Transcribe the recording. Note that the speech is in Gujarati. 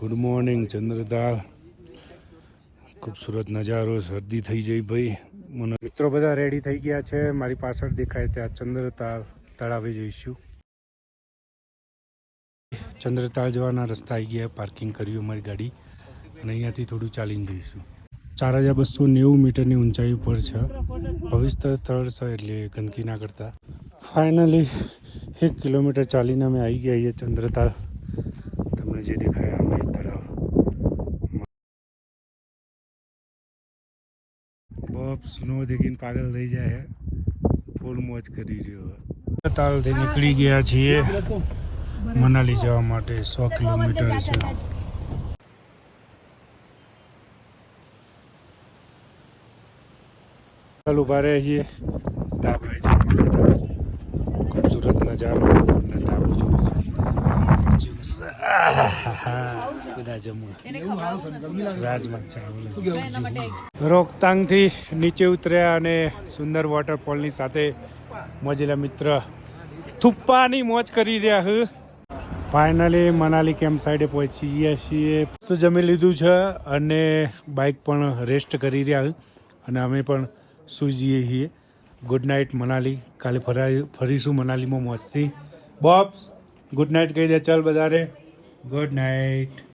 ગુડ મોર્નિંગ ચંદ્રતાલ ખૂબસૂરત નજારો, શરદી થઈ જઈ ભાઈ. મને મિત્રો બધા રેડી થઈ ગયા છે. મારી પાછળ દેખાય ત્યાં ચંદ્રતાલ તળાવે જઈશું. ચંદ્રતાલ જવાના રસ્તા આવી ગયા પાર્કિંગ કર્યું અમારી ગાડી. અને અહીંયાથી થોડું ચાલીને જઈશું. ચાર હજાર બસો નેવું મીટરની ઊંચાઈ ઉપર છે. ભવિષ્ય સ્થળ છે એટલે ગંદકી ના કરતા. ફાઇનલી એક કિલોમીટર ચાલીને અમે આવી ગયા છીએ ચંદ્રતાલ જે દેખાય અમે તળાવ. બપ સ્નો દેખીને પાગલ થઈ જાય છે ફૂલ મોજ કરી રહ્યો તાલથી નીકળી ગયા છીએ મનાલી જવા માટે સો કિલોમીટર છે. ચાલ ઊભા રહે છીએ ધાબા જઈએ. ખૂબસૂરત નજારો અને ધાબો જોવો જ્યુસ. આહાહા. બધા જમવા રાજમાં ચાવલ રોકતાંગથી નીચે ઉતર્યા અને સુંદર વોટરફોલની સાથે મોજેલા મિત્ર થુપ્પાની મોજ કરી રહ્યા હું. ફાઇનલી મનાલી કેમ્પ સાઈડે પહોંચી ગયા છીએ. તો જમી લીધું છે અને બાઇક પણ રેસ્ટ કરી રહ્યા અને અમે પણ સૂઈ જઈએ છીએ. Good night Manali. કાલે ફરા ફરીશું મનાલીમાં મોજથી બોબ્સ ગુડ નાઇટ કહી દે. ચાલ બધાને. Good night